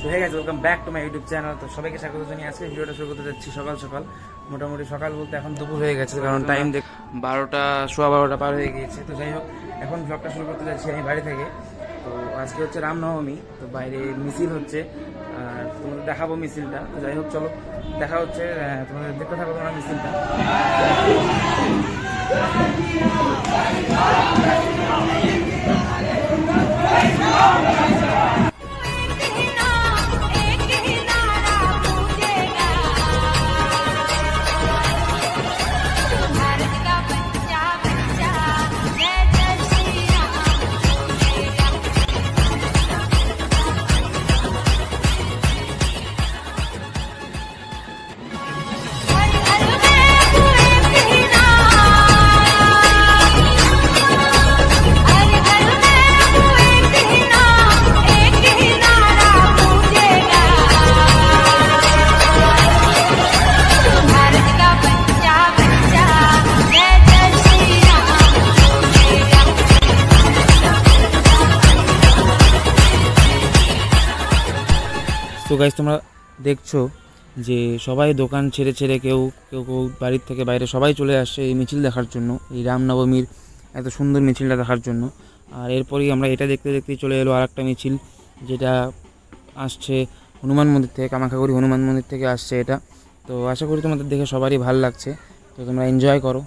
So হয়ে গেছে welcome back to my YouTube channel তো সবাইকে স্বাগত জানিয়ে আজকে ভিডিওটা শুরু করতে যাচ্ছি সকাল সকাল। মোটামুটি সকাল বলতে এখন দুপুর হয়ে গেছে কারণ টাইম দেখ বারোটা সোয়া বারোটা পার হয়ে গিয়েছে। তো যাই হোক এখন ব্লগটা শুরু করতে যাচ্ছি আমি বাড়ি থেকে। তো আজকে হচ্ছে রামনবমী তো বাইরে মিছিল হচ্ছে আর তোমাদের দেখাবো মিছিলটা। তো যাই হোক চলো দেখা হচ্ছে তোমাদের দেখতে থাকো তোমরা মিছিলটা। एक সো গাইজ তোমরা দেখছ যে সবাই দোকান ছেড়ে ছেড়ে কেউ কেউ কেউ বাড়ির থেকে বাইরে সবাই চলে আসছে এই মিছিল দেখার জন্য, এই রামনবমীর এত সুন্দর মিছিলটা দেখার জন্য। আর এরপরেই আমরা এটা দেখতে দেখতেই চলে এলো আর একটা মিছিল, যেটা আসছে হনুমান মন্দির থেকে কামাখাগুড়ি হনুমান মন্দির থেকে আসছে এটা। তো আশা করি তোমাদের দেখে সবারই ভালো লাগছে। তো তোমরা এনজয় করো।